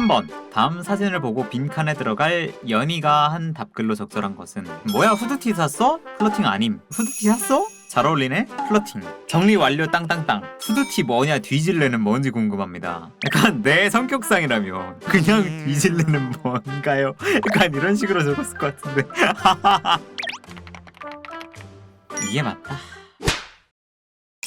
3번. 다음 사진을 보고 빈칸에 들어갈 연희가 한 답글로 적절한 것은 뭐야 후드티 샀어? 플러팅 아님. 후드티 샀어? 잘 어울리네? 플러팅. 정리 완료 땅땅땅. 후드티 뭐냐 뒤질래는 뭔지 궁금합니다. 약간 내 성격상이라면 그냥 뒤질래는 뭔가요? 약간 이런 식으로 적었을 것 같은데. 이게 맞다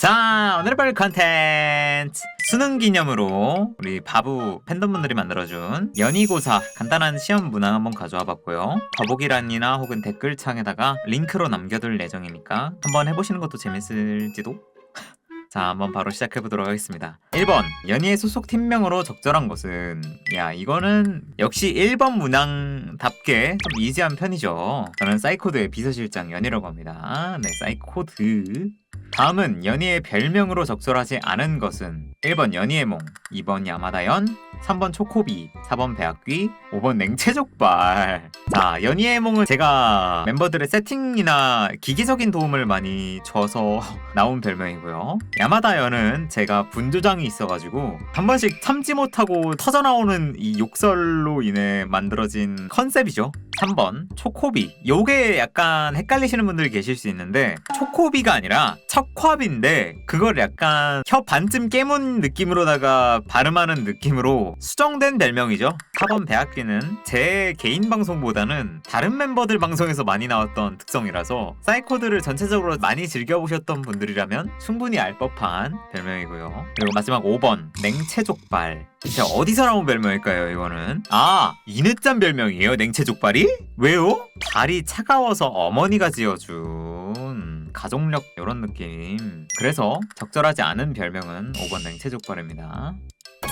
자 오늘의 별 컨텐츠. 수능 기념으로 우리 바부 팬덤분들이 만들어준 연희고사 간단한 시험 문항 한번 가져와 봤고요. 더보기란이나 혹은 댓글창에다가 링크로 남겨둘 예정이니까 한번 해보시는 것도 재밌을지도? 자 한번 바로 시작해 보도록 하겠습니다. 1번 연희의 소속 팀명으로 적절한 것은? 야 이거는 역시 1번 문항답게 좀 이지한 편이죠. 저는 사이코드의 비서실장 연희라고 합니다. 네 사이코드 다음은 연희의 별명으로 적절하지 않은 것은 1번 연희의 몽, 2번 야마다연, 3번 초코비, 4번 배학귀, 5번 냉채족발. 자, 연희의 몽은 제가 멤버들의 세팅이나 기기적인 도움을 많이 줘서 나온 별명이고요. 야마다연은 제가 분조장이 있어가지고 한 번씩 참지 못하고 터져나오는 이 욕설로 인해 만들어진 컨셉이죠. 3번 초코비. 요게 약간 헷갈리시는 분들이 계실 수 있는데 초코비가 아니라 척화비인데 그걸 약간 혀 반쯤 깨문 느낌으로다가 발음하는 느낌으로 수정된 별명이죠. 4번 배학기는 제 개인 방송보다는 다른 멤버들 방송에서 많이 나왔던 특성이라서 사이코드를 전체적으로 많이 즐겨보셨던 분들이라면 충분히 알 법한 별명이고요. 그리고 마지막 5번 냉채족발. 대체 어디서 나온 별명일까요, 이거는? 아, 이늦잠 별명이에요, 냉채족발이? 왜요? 발이 차가워서 어머니가 지어준 가족력 이런 느낌. 그래서 적절하지 않은 별명은 5번 냉채족발입니다.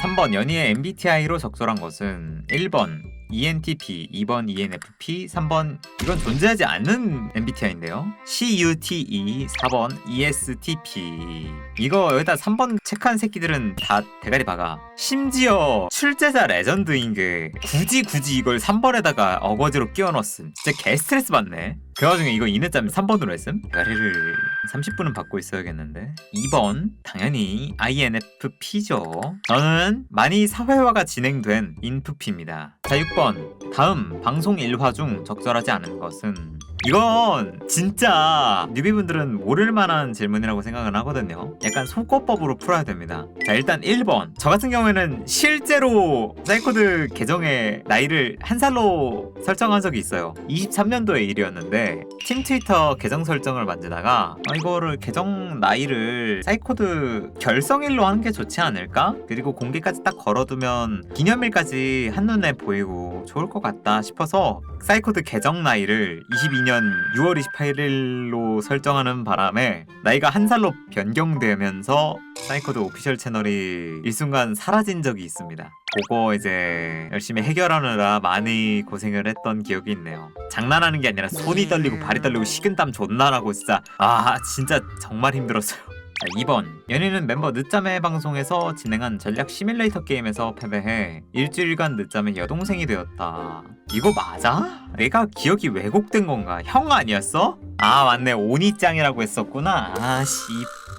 3번 연희의 MBTI로 적절한 것은 1번 E ENTP, 2번 E ENFP, 3번 이건 존재하지 않는 MBTI인데요. CUTE, 4번 E ESTP. 이거 여기다 3번 체크한 새끼들은 다 대가리 박아. 심지어 출제자 레전드인 게 굳이 굳이 이걸 3번에다가 어거지로 끼워 넣었음. 진짜 개 스트레스 받네. 그 와중에 이거 이늦잠 3번으로 했음? 대가리를 30분은 받고 있어야겠는데. 2번 당연히 INFP죠. 저는 많이 사회화가 진행된 인프피입니다. 자 6번 다음 방송 일화 중 적절하지 않은 것은 이건 진짜 뉴비분들은 모를 만한 질문이라고 생각을 하거든요. 약간 속어법으로 풀어야 됩니다. 자, 일단 1번. 저 같은 경우에는 실제로 사이코드 계정의 나이를 한 살로 설정한 적이 있어요. 23년도의 일이었는데 팀 트위터 계정 설정을 만지다가 아, 이거를 계정 나이를 사이코드 결성일로 하는 게 좋지 않을까? 그리고 공개까지 딱 걸어두면 기념일까지 한눈에 보이고 좋을 것 같다 싶어서 사이코드 계정 나이를 22년 6월 28일로 설정하는 바람에 나이가 한 살로 변경되면서 사이코드 오피셜 채널이 일순간 사라진 적이 있습니다. 그거 이제 열심히 해결하느라 많이 고생을 했던 기억이 있네요. 장난하는 게 아니라 손이 떨리고 발이 떨리고 식은땀 존나 나고 진짜 아 진짜 정말 힘들었어요. 자, 2번 연희는 멤버 늦잠의 방송에서 진행한 전략 시뮬레이터 게임에서 패배해 일주일간 늦잠의 여동생이 되었다. 이거 맞아? 내가 기억이 왜곡된 건가? 형 아니었어? 아 맞네 오니짱이라고 했었구나. 아씨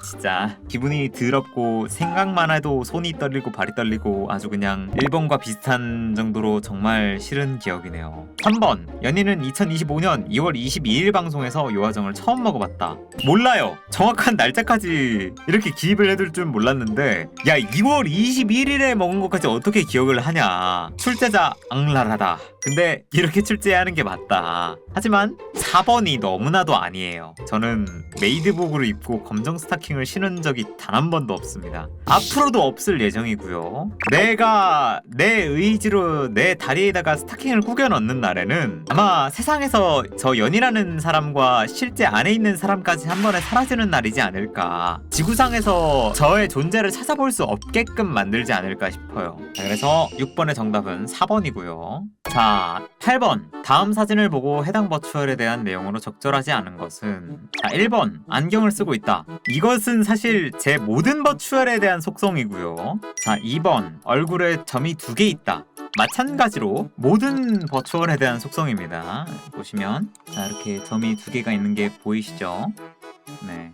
진짜 기분이 더럽고 생각만 해도 손이 떨리고 발이 떨리고 아주 그냥 1번과 비슷한 정도로 정말 싫은 기억이네요. 3번 연희는 2025년 2월 22일 방송에서 요화정을 처음 먹어봤다. 몰라요. 정확한 날짜까지 이렇게 기입을 해둘 줄 몰랐는데 야 2월 21일에 먹은 것까지 어떻게 기억을 하냐. 출제자 앙랄하다. 근데 이렇게 출제하는 게 맞다. 하지만 4번이 너무나도 아니에요. 저는 메이드복으로 입고 검정 스타킹을 신은 적이 단 한 번도 없습니다. 앞으로도 없을 예정이고요. 내가 내 의지로 내 다리에다가 스타킹을 꾸겨 넣는 날에는 아마 세상에서 저 연이라는 사람과 실제 안에 있는 사람까지 한 번에 사라지는 날이지 않을까. 지구상에서 저의 존재를 찾아볼 수 없게끔 만들지 않을까 싶어요. 자, 그래서 6번의 정답은 4번이고요. 자, 8번. 다음 사진을 보고 해당 버추얼에 대한 내용으로 적절하지 않은 것은 자, 1번. 안경을 쓰고 있다. 이것은 사실 제 모든 버추얼에 대한 속성이고요. 자, 2번. 얼굴에 점이 두 개 있다. 마찬가지로 모든 버추얼에 대한 속성입니다. 보시면 자, 이렇게 점이 두 개가 있는 게 보이시죠? 네.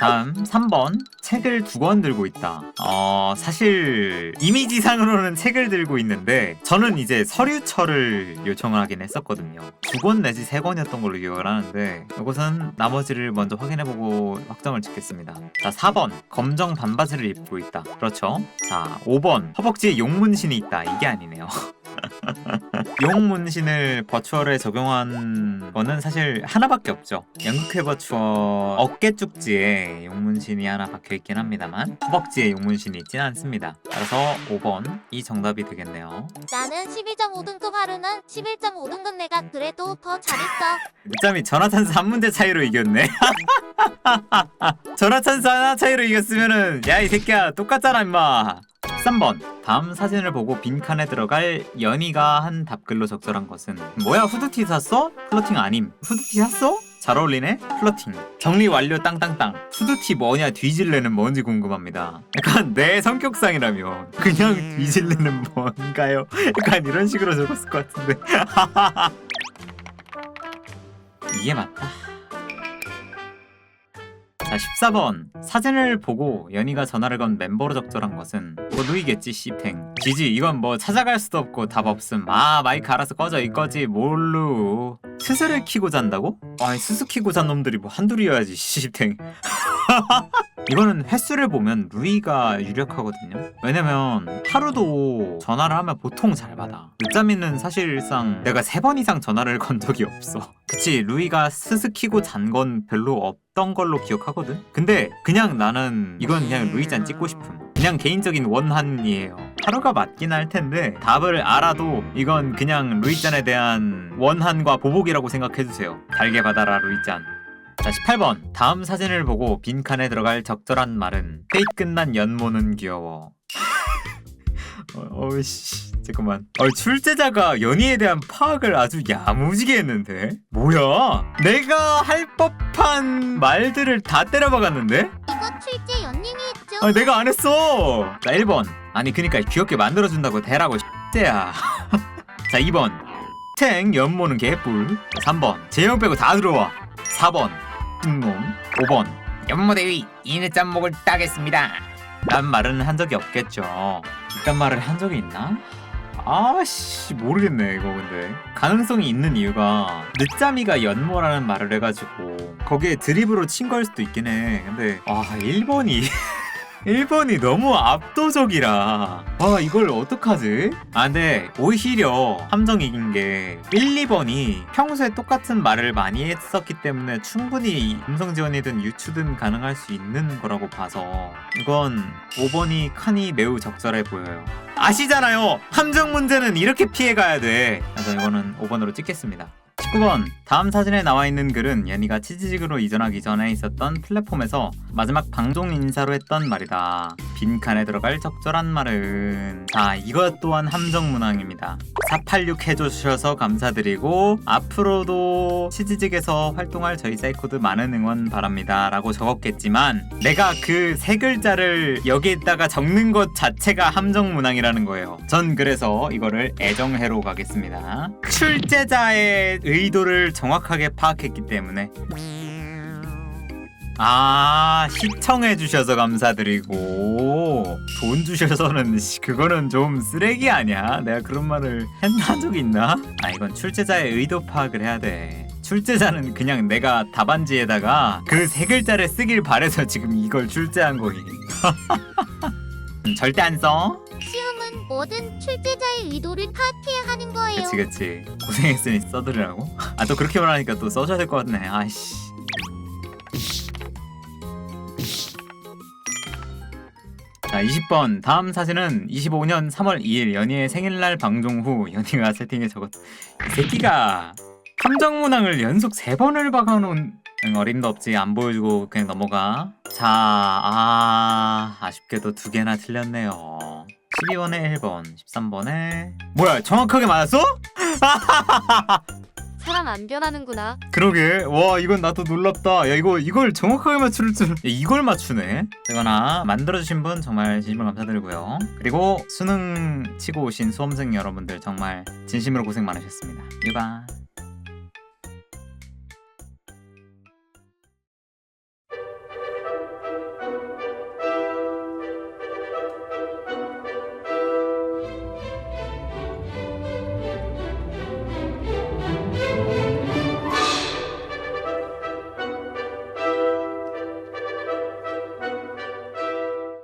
자, 다음 3번 책을 두 권 들고 있다. 어 사실 이미지상으로는 책을 들고 있는데 저는 이제 서류처를 요청을 하긴 했었거든요. 두 권 내지 세 권이었던 걸로 기억을 하는데 이것은 나머지를 먼저 확인해보고 확정을 짓겠습니다. 자 4번 검정 반바지를 입고 있다. 그렇죠. 자 5번 허벅지에 용문신이 있다. 이게 아니네요. 용문신을 버추얼에 적용한 거는 사실 하나밖에 없죠. 연극회 버추얼 어깨 쪽지에 용문신이 하나 박혀 있긴 합니다만 허벅지에 용문신이 있진 않습니다. 따라서 5번 이 정답이 되겠네요. 나는 12.5등급 하루는 11.5등급 내가 그래도 더 잘했어. 늦잠이 전화찬스 한 문제 차이로 이겼네. 전화찬스 하나 차이로 이겼으면은 야 이 새끼야 똑같잖아 임마. 13번 다음 사진을 보고 빈칸에 들어갈 연희가 한 답글로 적절한 것은 뭐야 후드티 샀어? 플러팅 아님 후드티 샀어? 잘 어울리네? 플러팅 정리 완료 땅땅땅 후드티 뭐냐 뒤질래는 뭔지 궁금합니다 약간 내 성격상이라면 그냥 뒤질래는 뭔가요? 약간 이런 식으로 적었을 것 같은데 이게 맞다. 자, 14번. 사진을 보고 연희가 전화를 건 멤버로 적절한 것은 뭐 누이겠지, 씨팽. 지지, 이건 뭐 찾아갈 수도 없고 답 없음. 아, 마이크 알아서 꺼져, 이거지, 뭘로. 스스를 키고 잔다고? 아이, 스스 키고 잔 놈들이 뭐 한둘이어야지, 씨팽. 이거는 횟수를 보면 루이가 유력하거든요. 왜냐면 하루도 전화를 하면 보통 잘 받아. 늦잠이는 사실상 내가 세 번 이상 전화를 건 적이 없어. 그치 루이가 스스 키고 잔 건 별로 없던 걸로 기억하거든. 근데 그냥 나는 이건 그냥 루이잔 찍고 싶음. 그냥 개인적인 원한이에요. 하루가 맞긴 할 텐데 답을 알아도 이건 그냥 루이잔에 대한 원한과 보복이라고 생각해주세요. 달게 받아라 루이잔. 자 18번. 다음 사진을 보고 빈칸에 들어갈 적절한 말은 페이 끝난 연모는 귀여워. 어, 어이씨 잠깐만. 어, 출제자가 연희에 대한 파악을 아주 야무지게 했는데? 뭐야? 내가 할 법한 말들을 다 때려박았는데? 이거 출제 연님이 했죠. 아 내가 안 했어. 자 1번. 아니 그니까 귀엽게 만들어준다고 대라고 X야. 자 2번. 탱 연모는 개뿔. 3번. 재영 빼고 다 들어와. 4번 놈 5번. 연모대위 이내짬 목을 따겠습니다. 란 말은 한 적이 없겠죠. 이딴 말을 한 적이 있나? 아씨 모르겠네 이거 근데. 가능성이 있는 이유가 늦잠이가 연모라는 말을 해가지고 거기에 드립으로 친 걸 수도 있긴 해. 근데 아 1번이 1번이 너무 압도적이라. 와 이걸 어떡하지? 아 근데 오히려 함정 이긴 게 1, 2번이 평소에 똑같은 말을 많이 했었기 때문에 충분히 음성 지원이든 유추든 가능할 수 있는 거라고 봐서 이건 5번이 칸이 매우 적절해 보여요. 아시잖아요! 함정 문제는 이렇게 피해가야 돼. 그래서 이거는 5번으로 찍겠습니다 19번 다음 사진에 나와 있는 글은 연희가 치즈직으로 이전하기 전에 있었던 플랫폼에서 마지막 방송 인사로 했던 말이다. 빈칸에 들어갈 적절한 말은 자 이것 또한 함정 문항입니다. 486 해주셔서 감사드리고 앞으로도 치즈직에서 활동할 저희 사이코드 많은 응원 바랍니다 라고 적었겠지만 내가 그 세 글자를 여기에다가 적는 것 자체가 함정 문항이라는 거예요. 전 그래서 이거를 애정해로 가겠습니다. 출제자의 의 도를 정확하게 파악했기 때문에 아 시청해 주셔서 감사드리고 돈 주셔서는 씨, 그거는 좀 쓰레기 아니야? 내가 그런 말을 했나 적이 있나? 아 이건 출제자의 의도 파악을 해야 돼. 출제자는 그냥 내가 답안지에다가 그 세 글자를 쓰길 바래서 지금 이걸 출제한 거기. 음, 절대 안 써. 뭐든 출제자의 의도를 파악해야 하는 거예요. 그치 그치. 고생했으니 써드리라고? 아 또 그렇게 말하니까 또 써줘야 될 것 같네. 아이씨. 자 20번. 다음 사진은 25년 3월 2일 연희의 생일날 방송 후 연희가 세팅에 적었 이 새끼가 함정문항을 연속 3번을 박아놓은 응, 어림도 없지. 안 보여주고 그냥 넘어가. 자 아, 아쉽게도 두 개나 틀렸네요 12번에 1번 13번에 뭐야 정확하게 맞았어? 사람 안 변하는구나. 그러게. 와 이건 나도 놀랍다. 야 이거 이걸 정확하게 맞출 줄. 야, 이걸 맞추네. 되거나 만들어주신 분 정말 진심으로 감사드리고요. 그리고 수능 치고 오신 수험생 여러분들 정말 진심으로 고생 많으셨습니다. 유바